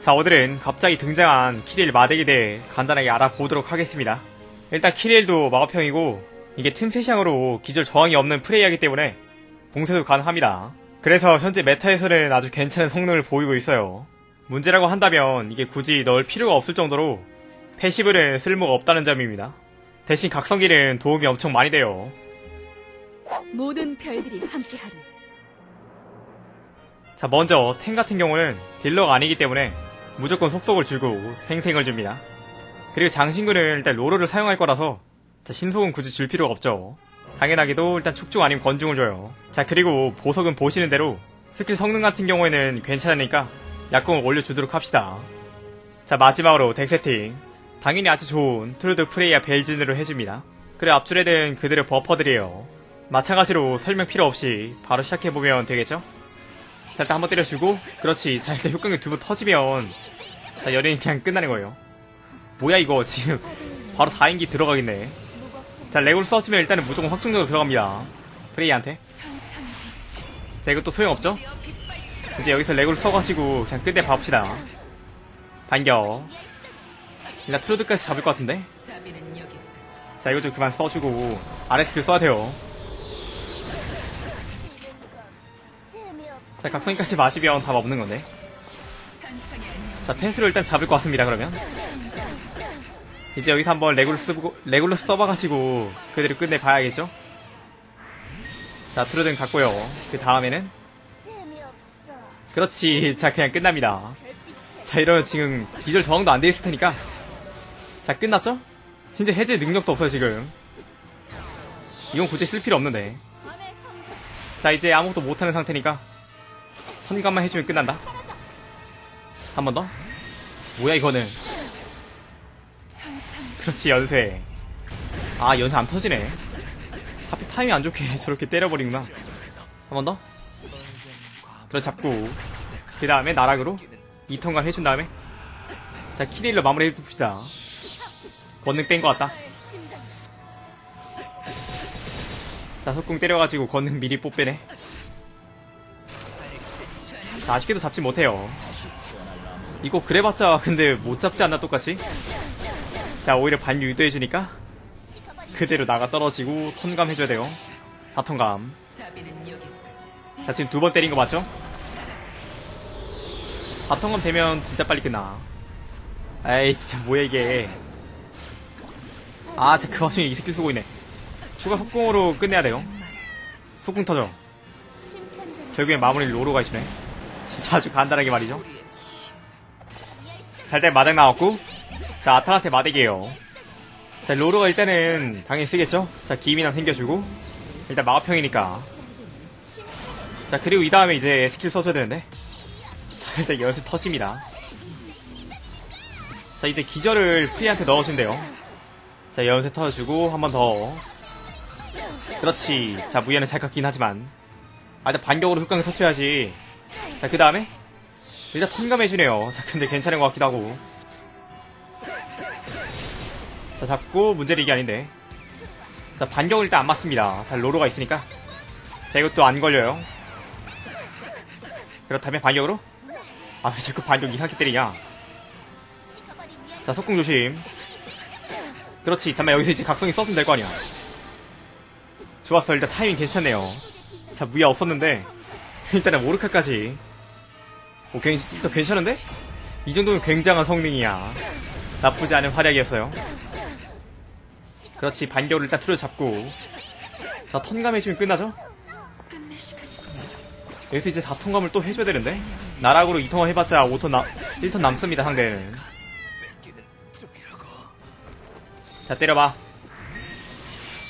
자, 오늘은 갑자기 등장한 키릴 마덱에 대해 간단하게 알아보도록 하겠습니다. 일단 키릴도 마법형이고 이게 틈새샹으로 기절 저항이 없는 프레이하기 때문에 봉쇄도 가능합니다. 그래서 현재 메타에서는 아주 괜찮은 성능을 보이고 있어요. 문제라고 한다면 이게 굳이 넣을 필요가 없을 정도로 패시브는 쓸모가 없다는 점입니다. 대신 각성기는 도움이 엄청 많이 돼요. 모든 별들이 함께하리. 자, 먼저 탱 같은 경우는 딜러가 아니기 때문에 무조건 속속을 주고 생생을 줍니다. 그리고 장신구는 일단 로로를 사용할 거라서 자, 신속은 굳이 줄 필요가 없죠. 당연하게도 일단 축중 아니면 건중을 줘요. 자, 그리고 보석은 보시는 대로 스킬 성능 같은 경우에는 괜찮으니까 약공을 올려주도록 합시다. 자, 마지막으로 덱 세팅. 당연히 아주 좋은 트루드 프레이야 벨진으로 해줍니다. 그리고 앞줄에는 그들의 버퍼들이에요. 마찬가지로 설명 필요 없이 바로 시작해보면 되겠죠? 자, 일단 한번 때려주고, 그렇지. 자, 일단 효과기 두번 터지면, 자, 연예인 그냥 끝나는 거예요. 뭐야, 이거. 지금, 바로 4인기 들어가겠네. 자, 레고를 써주면 일단은 무조건 확정적으로 들어갑니다. 프레이한테. 자, 이것도 소용없죠? 이제 여기서 레고를 써가지고, 그냥 끝내 봐봅시다. 반격. 일단 트루드까지 잡을 것 같은데? 자, 이거 좀 그만 써주고, 아래 스킬 써야 돼요. 자, 각성기까지 맞으면 답 없는 건데. 자, 펜스를 일단 잡을 것 같습니다, 그러면. 이제 여기서 한번 레굴루스 쓰고, 레굴루스 써봐가지고, 그대로 끝내봐야겠죠? 자, 트루든 갔고요. 그 다음에는. 그렇지. 자, 그냥 끝납니다. 자, 이러면 지금 기절 저항도 안 돼 있을 테니까. 자, 끝났죠? 현재 해제 능력도 없어요, 지금. 이건 굳이 쓸 필요 없는데. 자, 이제 아무것도 못하는 상태니까. 헌감만 해주면 끝난다. 한 번 더. 뭐야 이거는. 그렇지 연쇄. 아 연쇄 안 터지네. 하필 타이밍 안 좋게 저렇게 때려버리구나. 한 번 더. 그래 잡고. 그 다음에 나락으로 2턴간 해준 다음에 자 키릴로 마무리 해봅시다. 권능 뺀 것 같다. 자 석궁 때려가지고 권능 미리 뽑배네. 자, 아쉽게도 잡지 못해요. 이거 그래봤자 근데 못 잡지 않나 똑같이? 자 오히려 반 유도해주니까 그대로 나가 떨어지고 턴감 해줘야 돼요. 4턴감. 자 지금 두 번 때린 거 맞죠? 4턴감 되면 진짜 빨리 끝나. 에이 진짜 뭐야 이게. 아, 진짜 그 와중에 이 새끼 쓰고 있네. 추가 속공으로 끝내야 돼요. 속공 터져. 결국엔 마무리를 로로가 해주네. 진짜 아주 간단하게 말이죠. 자, 일단 마덱 나왔고. 자, 아탈한테 마덱이에요. 자, 로로가 일단은 당연히 쓰겠죠? 자, 기미나 생겨주고. 일단 마법형이니까. 자, 그리고 이 다음에 이제 스킬 써줘야 되는데. 자, 일단 연습 터집니다. 자, 이제 기절을 프리한테 넣어준대요. 자, 연쇄 터주고, 한 번 더. 그렇지. 자, 무예는 잘 깎긴 하지만. 아, 일단 반격으로 흑강을 터트려야지. 자, 그 다음에. 일단 턴감해주네요. 자, 근데 괜찮은 것 같기도 하고. 자, 잡고, 이게 아닌데. 자, 반격을 일단 안 맞습니다. 자, 로로가 있으니까. 자, 이것도 안 걸려요. 그렇다면 반격으로? 아, 왜 자꾸 반격 이상하게 때리냐. 자, 속공 조심. 그렇지. 잠깐 여기서 이제 각성이 썼으면 될 거 아니야. 좋았어. 일단 타이밍 괜찮네요. 자, 무야 없었는데. 일단은 모르카까지. 오, 괜, 또 괜찮은데? 이 정도면 굉장한 성능이야. 나쁘지 않은 활약이었어요. 그렇지. 반격을 일단 틀어 잡고. 자, 턴감 해주면 끝나죠? 여기서 이제 4턴감을 또 해줘야 되는데? 나락으로 2턴 해봤자 5턴 남, 1턴 남습니다, 상대는. 자, 때려봐.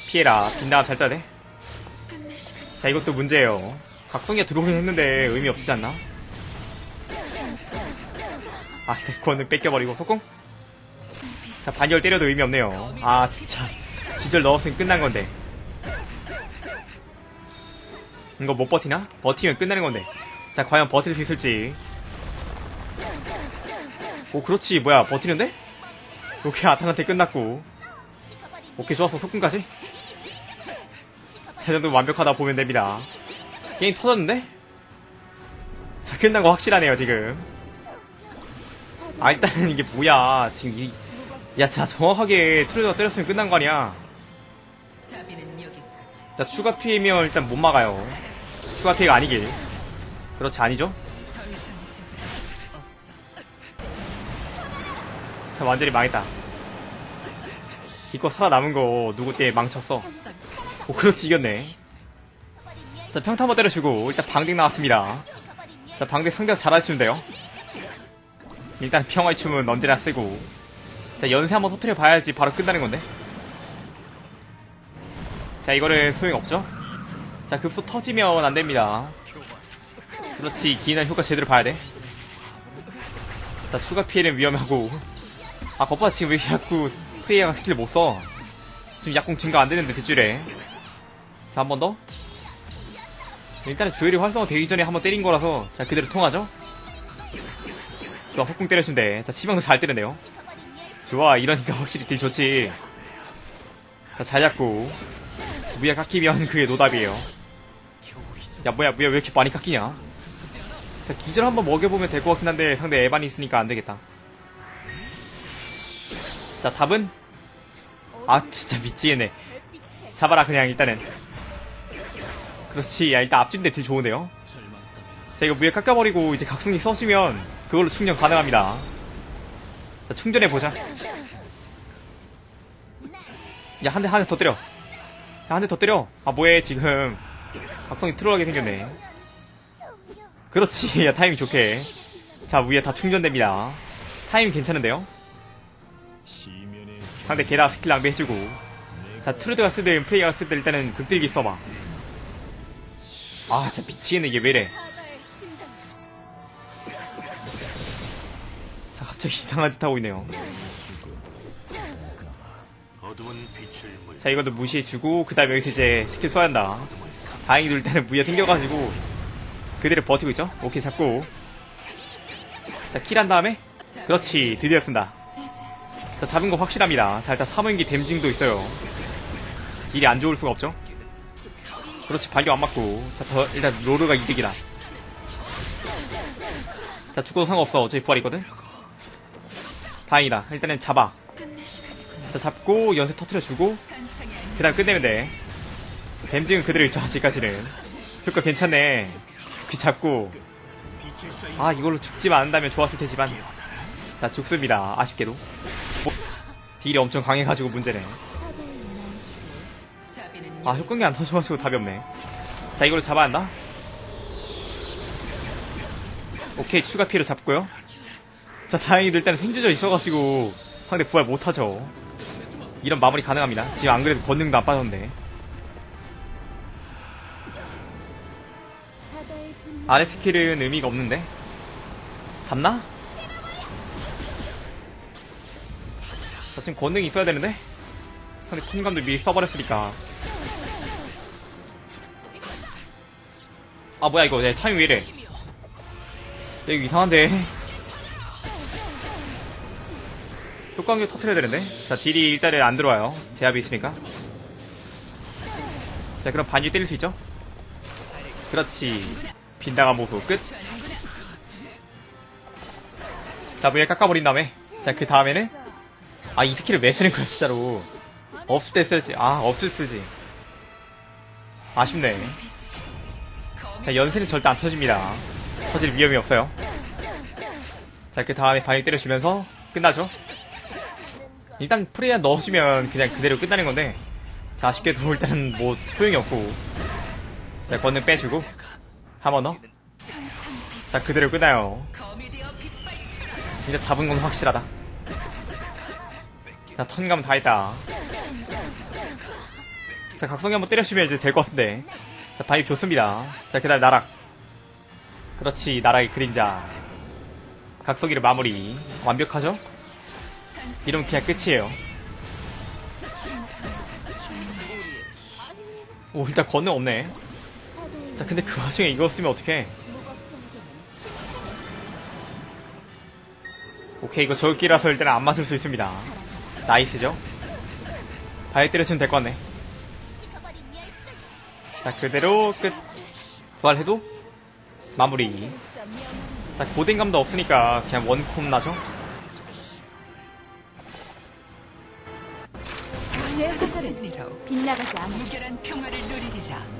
피해라. 빈다음 잘 돼. 자, 이것도 문제예요. 각성기가 들어오긴 했는데 의미 없지 않나? 아, 내 권능 뺏겨버리고 속공? 자, 반열 때려도 의미 없네요. 아, 진짜. 기절 넣었으면 끝난 건데. 이거 못 버티나? 버티면 끝나는 건데. 자, 과연 버틸 수 있을지. 오, 그렇지. 뭐야, 버티는데? 오케이, 아탕한테 끝났고. 오케이, 좋았어. 속금까지. 자, 이 정도 완벽하다 보면 됩니다. 게임 터졌는데? 자, 끝난 거 확실하네요, 지금. 아, 일단은 이게 뭐야. 지금 이, 야, 자, 정확하게 트레이더가 때렸으면 끝난 거 아니야. 자, 추가 피해면 일단 못 막아요. 추가 피해가 아니길. 그렇지, 아니죠? 자, 완전히 망했다. 이거 살아남은 거 누구 때문에 망쳤어. 오, 그렇지, 이겼네. 자, 평타 한번 때려주고, 일단 방댕 나왔습니다. 자, 방댕 상대가 잘해주면 돼요. 일단 평화의 춤은 언제나 쓰고. 자, 연쇄 한번 터트려 봐야지 바로 끝나는 건데. 자, 이거는 소용없죠? 자, 급소 터지면 안 됩니다. 그렇지, 기인한 효과 제대로 봐야 돼. 자, 추가 피해는 위험하고. 아, 겉봐 지금 왜 자꾸 프레이어가 스킬 못 써? 지금 약공 증가 안 되는데, 뒷줄에. 자, 한 번 더. 일단은 조율이 활성화 되기 전에 한번 때린 거라서, 자, 그대로 통하죠? 좋아, 속공 때려준대. 자, 치명도 잘 때리네요. 좋아, 이러니까 확실히 딜 좋지. 자, 잘 잡고. 무야 깎이면 그게 노답이에요. 야, 뭐야, 무야 왜 이렇게 많이 깎이냐? 자, 기절 한번 먹여보면 될 것 같긴 한데 상대 에반이 있으니까 안 되겠다. 자, 답은? 아, 진짜 미치겠네. 잡아라, 그냥 일단은. 그렇지, 야, 일단 앞진대 딜 좋은데요? 자, 이거 무에 깎아버리고 이제 각성기 써주면 그걸로 충전 가능합니다. 자, 충전해보자. 야, 한 대, 한 대 더 때려. 야, 한 대 더 때려. 아, 뭐해, 지금. 각성이 트롤하게 생겼네. 그렇지, 야, 타이밍 좋게. 자, 위에 다 충전됩니다. 타이밍 괜찮은데요? 상대 게다가 스킬 낭비해주고. 자, 트루드가 쓰든 플레이가 쓰든 일단은 극딜기 써봐. 아, 진짜 미치겠네, 이게 왜래. 자, 갑자기 이상한 짓 하고 있네요. 자, 이것도 무시해주고, 그 다음에 여기서 이제 스킬 써야 한다. 다행히도 일단은 무리가 생겨가지고, 그대로 버티고 있죠? 오케이, 잡고. 자, 킬한 다음에, 그렇지, 드디어 쓴다. 자, 잡은 거 확실합니다. 자, 일단 사무인기 댐징도 있어요. 딜이 안 좋을 수가 없죠? 그렇지, 발교 안 맞고. 자, 더, 일단 로르가 이득이다. 자, 죽어도 상관없어. 어차피 부활이거든? 다행이다. 일단은 잡아. 자, 잡고, 연쇄 터트려주고, 그 다음 끝내면 돼. 댐징은 그대로 있죠, 아직까지는. 효과 괜찮네. 귀 잡고. 아, 이걸로 죽지만 않는다면 좋았을 테지만. 자, 죽습니다. 아쉽게도. 뭐, 딜이 엄청 강해가지고 문제네. 아, 효과기 안 터져가지고 답이 없네. 자, 이걸로 잡아야 한다. 오케이, 추가 피해로 잡고요. 자, 다행히도 일단 생존자 있어가지고 상대 부활 못하죠. 이런 마무리 가능합니다. 지금 안 그래도 권능도 안 빠졌는데. 아래 스킬은 의미가 없는데? 잡나? 자, 지금 권능이 있어야 되는데? 근데 킹감도 미리 써버렸으니까. 아, 뭐야, 이거. 내 타이밍 왜 이래? 야, 이거 이상한데? 효과기 터트려야 되는데? 자, 딜이 일단은 안 들어와요. 제압이 있으니까. 자, 그럼 반유 때릴 수 있죠? 그렇지. 빈다가 모수 끝. 자, 무에 깎아버린 다음에. 자, 그 다음에는. 아, 이 스킬을 왜 쓰는 거야, 진짜로. 없을 때 쓰지. 아, 없을 때 쓰지. 아쉽네. 자, 연세는 절대 안 터집니다. 터질 위험이 없어요. 자, 그 다음에 반역 때려주면서 끝나죠? 일단 프레이야 넣어주면 그냥 그대로 끝나는 건데. 자, 아쉽게도 일단은 뭐 소용이 없고. 자, 권능 빼주고. 한 번 더. 자, 그대로 끝나요. 일단 잡은 건 확실하다. 자, 턴감 다 했다. 자, 각성기 한번 때려주면 이제 될 것 같은데. 자, 바위 좋습니다. 자, 그 다음 나락. 그렇지, 나락의 그림자. 각성기를 마무리. 완벽하죠? 이러면 그냥 끝이에요. 오, 일단 권능 없네. 자, 근데 그 와중에 이거 쓰면 어떡해. 오케이, 이거 저기라서 일단 안 맞을 수 있습니다. 나이스죠? 바위 때려주면 될 것 같네. 자 그대로 끝. 부활해도 마무리. 자 고댕감도 없으니까 그냥 원콤 나죠? 제 끝으로 빛나가지 않는 결한 평화를 누리리라.